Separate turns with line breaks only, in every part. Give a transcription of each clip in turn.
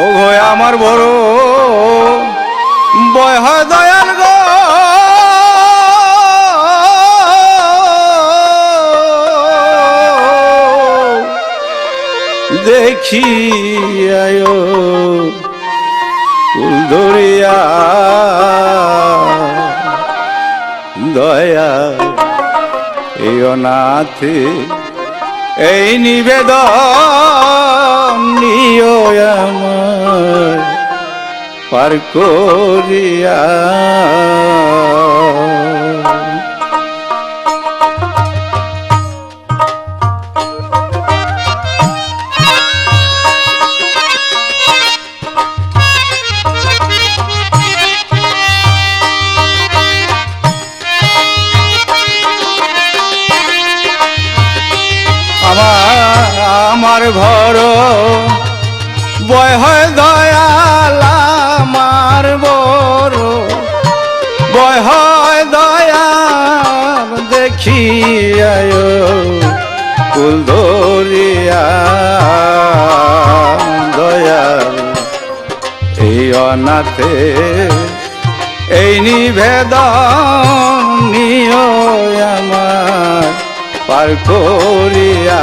ও গো আমার বড় বয় হয় দয়াল গো। দেখি আয়ো কুল দরিয়া দয়া এই অনাথে এই নিবেদন নিও পার করিয়া আমার ঘর। বয় হয় দয়াল আমার বড় বয় হয় দয়াল দেখি আয় কুল ধরিয়া। দয়াল, এই অনাথে, এই নিবেদন নিয় আমার, পার করিয়া।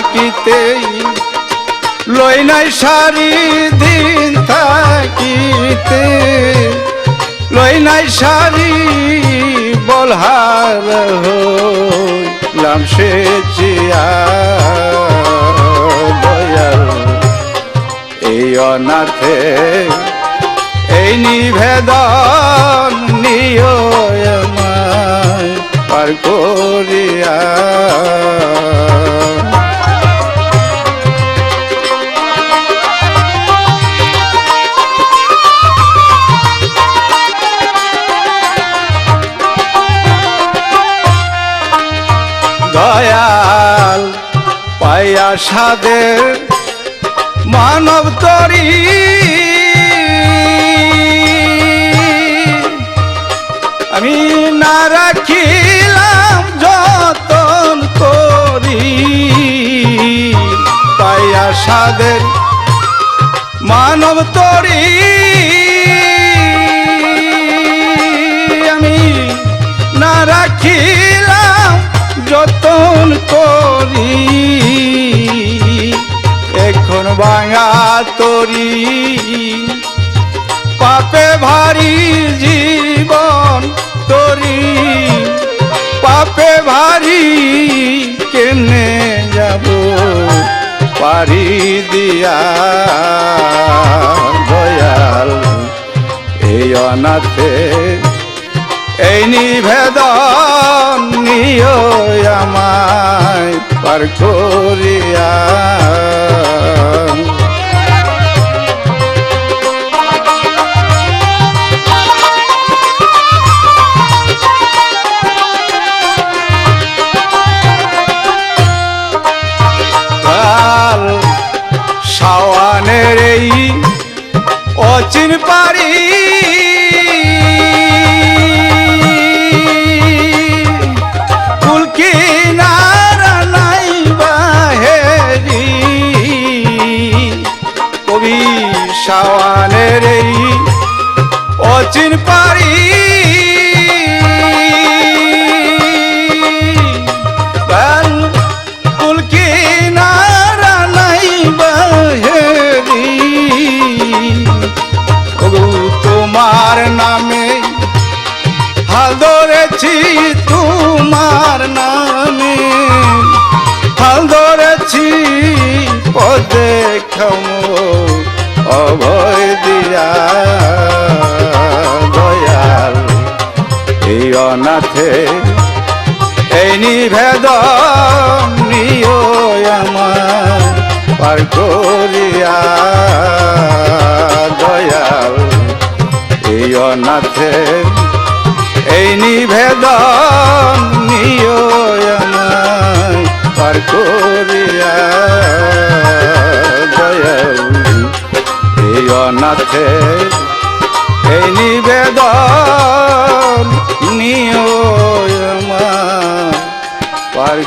থাকিতেই লই নাই সারি দিন থাকিতে। লই নাই সারি বলহার হইলাম সে এই অনাথে এই নিবেদন নিয় পার করিয়া। পাইয়া সাদের মানব তরি। আমি না রাখিলাম যতন করি পাইয়া সাদের মানব তরি। আমি না রাখিলাম যতন করি, এখন ভাঙা তরি। পাপে ভারী জীবন তরি, পাপে ভারী কেনে যাব পারি দিয়া। দয়াল, এই অনাথে এই নিবেদন নিয় আমায় পার করিয়া। সাওয়ানের এই অচিন পারি হাল তোমার নামে। হাল পদে ক্ষম অভয় দিয়া। দয়াল, এই অনাথে, এই নিভেদ নিয় আমার, পার করিয়া। দয়াল, এই অনাথে এই নিভেদন নিয় আমার পার করিয়া দয়াল। এই অনাথে এই নিবেদন নিয় করিয়া